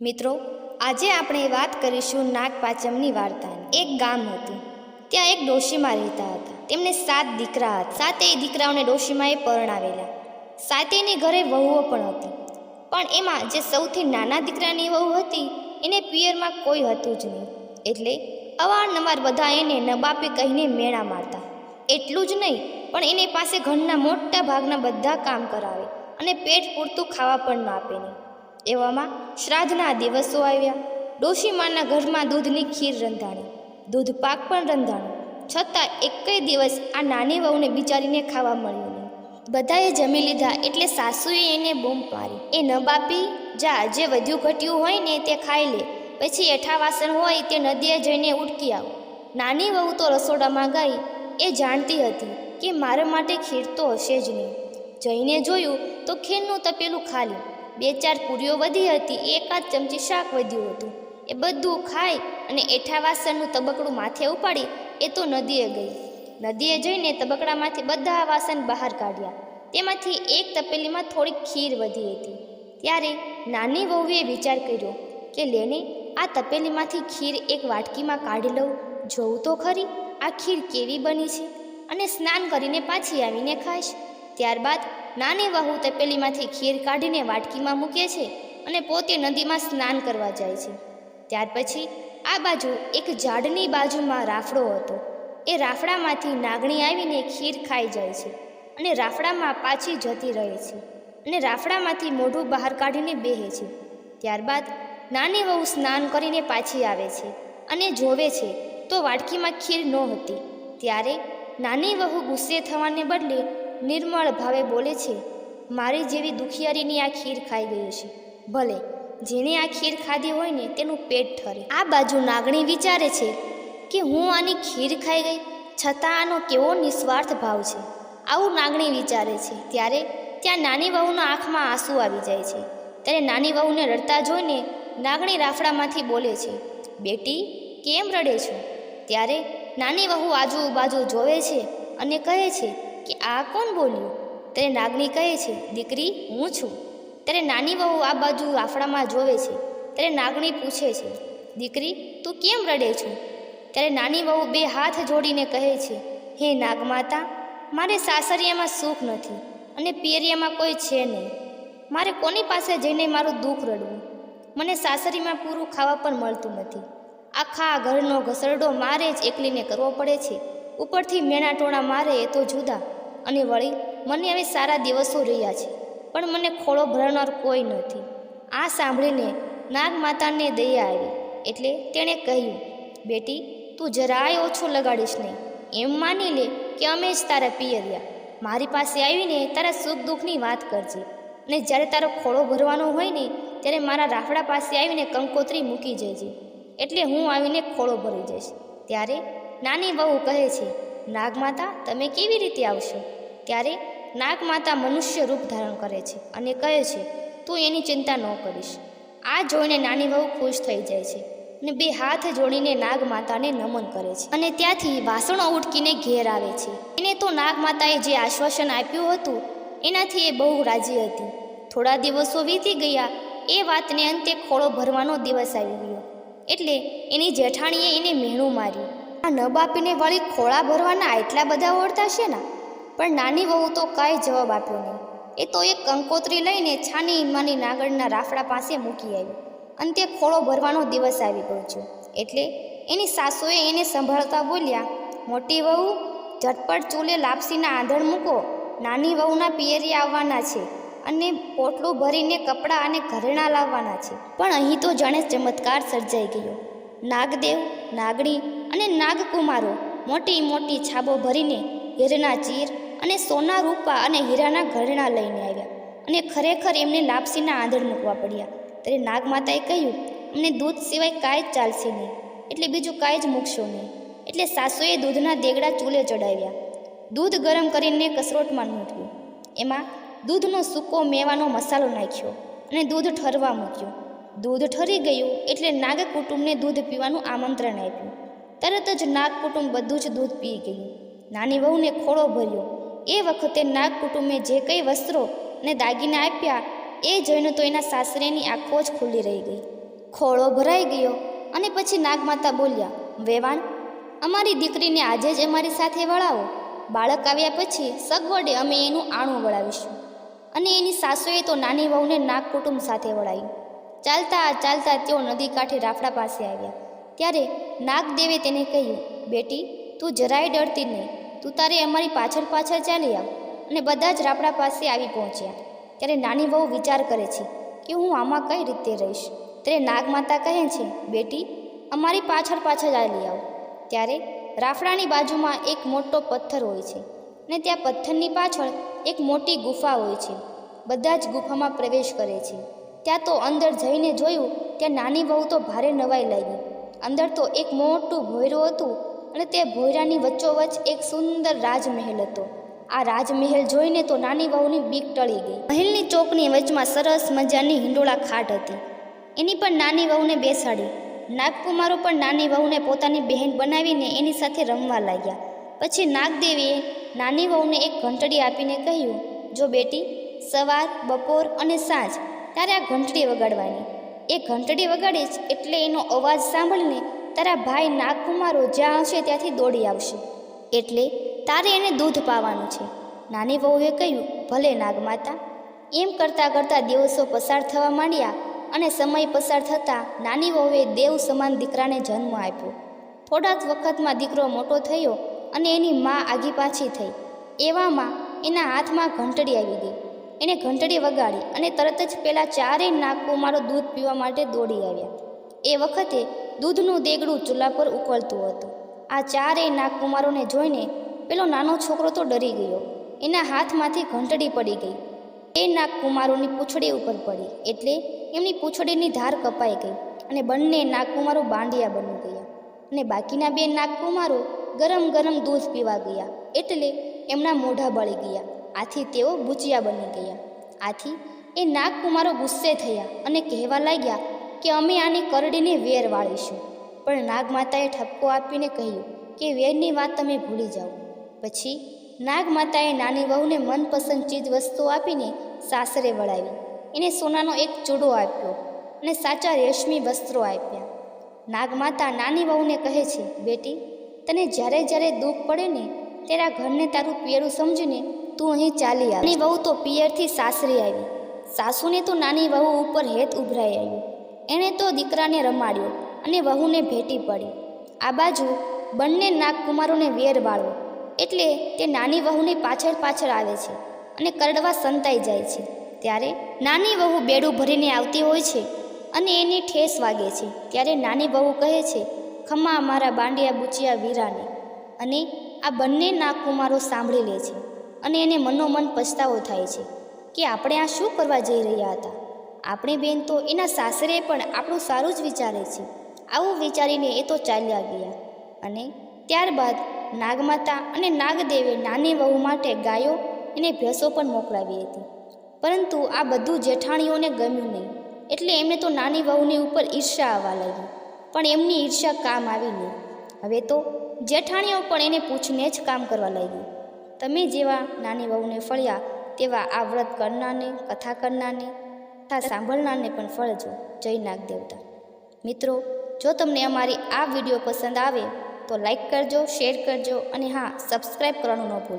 મિત્રો, આજે આપણે વાત કરીશું નાગપાંચમની વાર્તાની. એક ગામ હતું. ત્યાં એક ડોશીમાં રહેતા હતા. તેમને સાત દીકરા હતા. સાતેય દીકરાઓને ડોશીમાએ પરણાવેલા. સાતેયની ઘરે વહુઓ પણ હતી. પણ એમાં જે સૌથી નાના દીકરાની વહુ હતી, એને પિયરમાં કોઈ હતું જ નહીં. એટલે અવારનવાર બધા એને નબાપે કહીને મેળા મારતા. એટલું જ નહીં, પણ એને પાસે ઘરના મોટા ભાગના બધા કામ કરાવે અને પેટ પૂરતું ખાવા પણ ન આપે નહીં. એવામાં શ્રાદ્ધના દિવસો આવ્યા. ડોશીમાના ઘરમાં દૂધની ખીર રંધાણી, દૂધ પાક પણ રંધાણો. છતાં એકેય દિવસ આ નાની વહુને બિચારીને ખાવા મળ્યું નહીં. બધાએ જમી લીધા એટલે સાસુએ એને બૂમ પાડી. એ ન બાપી, જા, જે વધ્યું ઘટ્યું હોય ને તે ખાઈ લે. પછી એઠા વાસણ હોય તે નદીએ જઈને ઉટકી આવ. નાની વહુ તો રસોડામાં ગઈ એ જાણતી હતી કે મારા માટે ખીર તો હશે જ નહીં. જઈને જોયું તો ખીરનું તપેલું ખાલી. બે ચાર પૂરીઓ વધી હતી એકાદ ચમચી શાક વધ્યું હતું. એ બધું ખાઈ અને એઠા વાસણનું તબકડું માથે ઉપાડી એ તો નદીએ ગઈ. નદીએ જઈને તબકડામાંથી બધા વાસણ બહાર કાઢ્યા. તેમાંથી એક તપેલીમાં થોડીક ખીર વધી હતી. ત્યારે નાની વહુએ વિચાર કર્યો કે, લેને, આ તપેલીમાંથી ખીર એક વાટકીમાં કાઢી લઉં. જોઉં તો ખરી, આ ખીર કેવી બની છે? અને સ્નાન કરીને પાછી આવીને ખાઈશ. ત્યારબાદ નાની વહુ તપેલીમાંથી ખીર કાઢીને વાટકીમાં મૂકે છે અને પોતે નદીમાં સ્નાન કરવા જાય છે. ત્યાર પછી આ બાજુ એક ઝાડની બાજુમાં રાફડો હતો. એ રાફડામાંથી નાગણી આવીને ખીર ખાઈ જાય છે અને રાફડામાં પાછી જતી રહે છે અને રાફડામાંથી મોઢું બહાર કાઢીને બેહે છે. ત્યારબાદ નાની વહુ સ્નાન કરીને પાછી આવે છે અને જોવે છે તો વાટકીમાં ખીર નહોતી ત્યારે નાની વહુ ગુસ્સે થવાને બદલે નિર્મળ ભાવે બોલે છે, મારી જેવી દુખિયારીની આ ખીર ખાઈ ગયું છે. ભલે, જેણે આ ખીર ખાધી હોય ને તેનું પેટ ઠરે. આ બાજુ નાગણી વિચારે છે કે હું આની ખીર ખાઈ ગઈ, છતાં આનો કેવો નિસ્વાર્થ ભાવ છે. આવું નાગણી વિચારે છે, ત્યારે ત્યાં નાની વહુના આંખમાં આંસુ આવી જાય છે. ત્યારે નાની વહુને રડતા જોઈને નાગણી રાફડામાંથી બોલે છે, બેટી, કેમ રડે છો? ત્યારે નાની વહુ આજુબાજુ જોવે છે અને કહે છે કે આ કોણ બોલ્યું? ત્યારે નાગણી કહે છે, દીકરી, હું છું. ત્યારે નાની વહુ આ બાજુ આફડામાં જોવે છે. ત્યારે નાગણી પૂછે છે, દીકરી, તું કેમ રડે છું? ત્યારે નાની વહુ બે હાથ જોડીને કહે છે, હે નાગમાતા, મારે સાસરિયામાં સુખ નથી અને પિયરિયામાં કોઈ છે નહીં. મારે કોની પાસે જઈને મારું દુઃખ રડવું? મને સાસરીમાં પૂરું ખાવા પણ મળતું નથી. આખા ઘરનો ઘસરડો મારે જ એકલીને કરવો પડે છે. ઉપરથી મેણા ટોણા મારે એ તો જુદા. અને વળી મને હવે સારા દિવસો રહ્યા છે. પણ મને ખોળો ભરનાર કોઈ નથી. આ સાંભળીને નાગમાતાને દયા આવી. એટલે તેણે કહ્યું, બેટી, તું જરાય ઓછું લગાડીશ નહીં. એમ માની લે કે અમે જ તારા પિયરિયા. મારી પાસે આવીને તારા સુખ દુઃખની વાત કરજે. અને જ્યારે તારો ખોળો ભરવાનો હોય ને, ત્યારે મારા રાફડા પાસે આવીને કંકોત્રી મૂકી જજે. એટલે હું આવીને ખોળો ભરી જઈશ. ત્યારે નાની વહુ કહે છે, નાગમાતા, તમે કેવી રીતે આવશો? ત્યારે નાગમાતા મનુષ્ય રૂપ ધારણ કરે છે અને કહે છે, તું એની ચિંતા ન કરીશ. આ જોઈને નાની વહુ ખુશ થઈ જાય છે અને બે હાથ જોડીને નાગમાતાને નમન કરે છે અને ત્યાંથી વાસણો ઉટકીને ઘેર આવે છે. એને તો નાગમાતાએ જે આશ્વાસન આપ્યું હતું, એનાથી એ બહુ રાજી હતી. થોડા દિવસો વીતી ગયા, એ વાતને અંતે ખોળો ભરવાનો દિવસ આવી ગયો. એટલે એની જેઠાણીએ એને મીણું માર્યું. આ ન બાપીને વળી ખોળા ભરવાના એટલા બધા ઓળતા છે ને પણ નાની વહુ તો કાંઈ જવાબ આપ્યો નહીં. એ તો એક કંકોત્રી લઈને છાની ઇમાની નાગરના રાફડા પાસે મૂકી આવી. અંતે ખોળો ભરવાનો દિવસ આવી પહોંચ્યો. એટલે એની સાસુએ એને સંભાળતા બોલ્યા, મોટી વહુ, ઝટપટ ચૂલે લાપસીના આંધણ મૂકો. નાની વહુના પિયરી આવવાના છે અને પોટલું ભરીને કપડાં અને ઘરેણાં લાવવાના છે. પણ અહીં તો જાણે ચમત્કાર સર્જાઈ ગયો. નાગદેવ, નાગણી અને નાગકુમારો મોટી મોટી છાબો ભરીને હીરના ચીર અને સોના રૂપા અને હીરાના ઘરેણા લઈને આવ્યા. અને ખરેખર એમને લાપસીના આંધણ મૂકવા પડ્યા. ત્યારે નાગમાતાએ કહ્યું, અમને દૂધ સિવાય કાંઈ જ ચાલશે નહીં. એટલે બીજું કાંઈ જ મૂકશો નહીં. એટલે સાસુએ દૂધના દેગડા ચૂલે ચડાવ્યા. દૂધ ગરમ કરીને કસરોટમાં મૂક્યું. એમાં દૂધનો સૂકો મેવાનો મસાલો નાખ્યો અને દૂધ ઠરવા મૂક્યું. દૂધ ઠરી ગયું એટલે નાગ કુટુંબને દૂધ પીવાનું આમંત્રણ આપ્યું. તરત જ નાગ કુટુંબ બધું જ દૂધ પી ગયું. નાની વહુને ખોળો ભર્યો. એ વખતે નાગ કુટુંબે જે કંઈ વસ્ત્રો ને દાગીના આપ્યા, એ જોઈને તો એના સાસરેની આંખો જ ખુલ્લી રહી ગઈ. ખોળો ભરાઈ ગયો અને પછી નાગમાતા બોલ્યા, વેવાણ, અમારી દીકરીને આજે જ અમારી સાથે વળાવો. બાળક આવ્યા પછી સગવડે અમે એનું આણું વળાવીશું. અને એની સાસુએ તો નાની વહુને નાગ કુટુંબ સાથે વળાવી ચાલતા ચાલતા તેઓ નદી કાંઠે રાફડા પાસે આવ્યા. ત્યારે નાગદેવે તેને કહ્યું, બેટી, તું જરાય ડરતી નહીં. તું તારે અમારી પાછળ પાછળ ચાલી આવ અને બધા જ રાફડા પાસે આવી પહોંચ્યા. ત્યારે નાની વહુ વિચાર કરે છે કે હું આમાં કઈ રીતે રહીશ? ત્યારે નાગમાતા કહે છે, બેટી, અમારી પાછળ પાછળ ચાલી આવ. ત્યારે રાફડાની બાજુમાં એક મોટો પથ્થર હોય છે અને ત્યાં પથ્થરની પાછળ એક મોટી ગુફા હોય છે. બધા જ ગુફામાં પ્રવેશ કરે છે. ત્યાં તો અંદર જઈને જોયું, ત્યાં નાની વહુ તો ભારે નવાઈ લાગી. અંદર તો એક મોટું ભોયરું હતું અને તે ભોયરાની વચ્ચોવચ્ચ એક સુંદર રાજમહેલ હતો. આ રાજમહેલ જોઈને તો નાની વહુની બીક ટળી ગઈ. મહેલની ચોકની વચમાં સરસ મજાની હિંડોળા ખાટ હતી. એની પણ નાની વહુને બેસાડી. નાગકુમારો પણ નાની વહુને પોતાની બહેન બનાવીને એની સાથે રમવા લાગ્યા. પછી નાગદેવીએ નાની વહુને એક ઘંટડી આપીને કહ્યું, જો બેટી, સવાર, બપોર અને સાંજ તારે આ ઘંટડી વગાડવાની. એ ઘંટડી વગાડીશ એટલે એનો અવાજ સાંભળીને તારા ભાઈ નાગકુમારો જ્યાં હશે ત્યાંથી દોડી આવશે. એટલે તારે એને દૂધ પાવાનું છે. નાની વહુએ કહ્યું, ભલે નાગમાતા. એમ કરતાં કરતાં દિવસો પસાર થવા માંડ્યા અને સમય પસાર થતાં નાની વહુએ દેવ સમાન દીકરાને જન્મ આપ્યો. થોડા જ વખતમાં દીકરો મોટો થયો અને એની મા આગી પાછી થઈ. એવામાં એના હાથમાં ઘંટડી આવી ગઈ. એને ઘંટડી વગાડી અને તરત જ પેલા ચારેય નાગકુમારો દૂધ પીવા માટે દોડી આવ્યા. એ વખતે દૂધનું દેગડું ચૂલા પર ઉકળતું હતું. આ ચારેય નાગકુમારોને જોઈને પેલો નાનો છોકરો તો ડરી ગયો. એના હાથમાંથી ઘંટડી પડી ગઈ. એ નાગકુમારોની પૂંછડી ઉપર પડી. એટલે એમની પૂંછડીની ધાર કપાઈ ગઈ અને બંને નાગકુમારો બાંડિયા બની ગયા. અને બાકીના બે નાગકુમારો ગરમ ગરમ દૂધ પીવા ગયા. એટલે એમના મોઢા બળી ગયા. આથી તેઓ બુચિયા બની ગયા. આથી એ નાગકુમારો ગુસ્સે થયા અને કહેવા લાગ્યા કે અમે આની કરડીને વેર વાળીશું. પણ નાગમાતાએ ઠપકો આપીને કહ્યું કે, વેરની વાત તમે ભૂલી જાઓ. પછી નાગમાતાએ નાની વહુને મનપસંદ ચીજ વસ્તુઓ આપીને સાસરે વળાવી. એને સોનાનો એક ચૂડો આપ્યો અને સાચા રેશમી વસ્ત્રો આપ્યા. નાગમાતા નાની વહુને કહે છે, બેટી, તને જ્યારે જ્યારે દુઃખ પડે ને ત્યારે ઘરને તારું પિયરું સમજીને તું અહીં ચાલી આવી. વહુ તો પિયરથી સાસરી આવી. સાસુને તો નાની વહુ ઉપર હેત ઉભરાઈ આવ્યું. એણે તો દીકરાને રમાડ્યો અને વહુને ભેટી પડી. આ બાજુ બંને નાગકુમારોને વેર વાળો. એટલે તે નાની વહુની પાછળ પાછળ આવે છે અને કરડવા સંતાઈ જાય છે. ત્યારે નાની વહુ બેડું ભરીને આવતી હોય છે અને એની ઠેસ વાગે છે. ત્યારે નાની વહુ કહે છે, ખમા મારા બાંડિયા બુચિયા વીરાને. અને આ બંને નાગકુમારો સાંભળી લે છે અને એને મનોમન પછતાવો થાય છે કે આપણે આ શું કરવા જઈ રહ્યા હતા? આપણી બેન તો એના સાસરે પણ આપણું સારું જ વિચારે છે. આવું વિચારીને એ તો ચાલ્યા ગયા. અને ત્યારબાદ નાગમાતા અને નાગદેવે નાની વહુ માટે ગાયો અને ભેંસો પણ મોકલાવી હતી. પરંતુ આ બધું જેઠાણીઓને ગમ્યું નહીં. એટલે એમને તો નાની વહુની ઉપર ઈર્ષા આવવા લાગી. પણ એમની ઈર્ષા કામ આવી નહીં. હવે તો જેઠાણીઓ પણ એને પૂછને જ કામ કરવા લાગી. તમે જેવા નાની વહુને ફળ્યા તેવા આ વ્રત કરનારને, કથા કરનારને કથા સાંભળનારને પણ ફળજો જય નાગ દેવતા મિત્રો, જો તમને અમારી આ વીડિયો પસંદ આવે તો લાઈક કરજો શેર કરજો અને હા સબસ્ક્રાઈબ કરવાનું ન ભૂલતા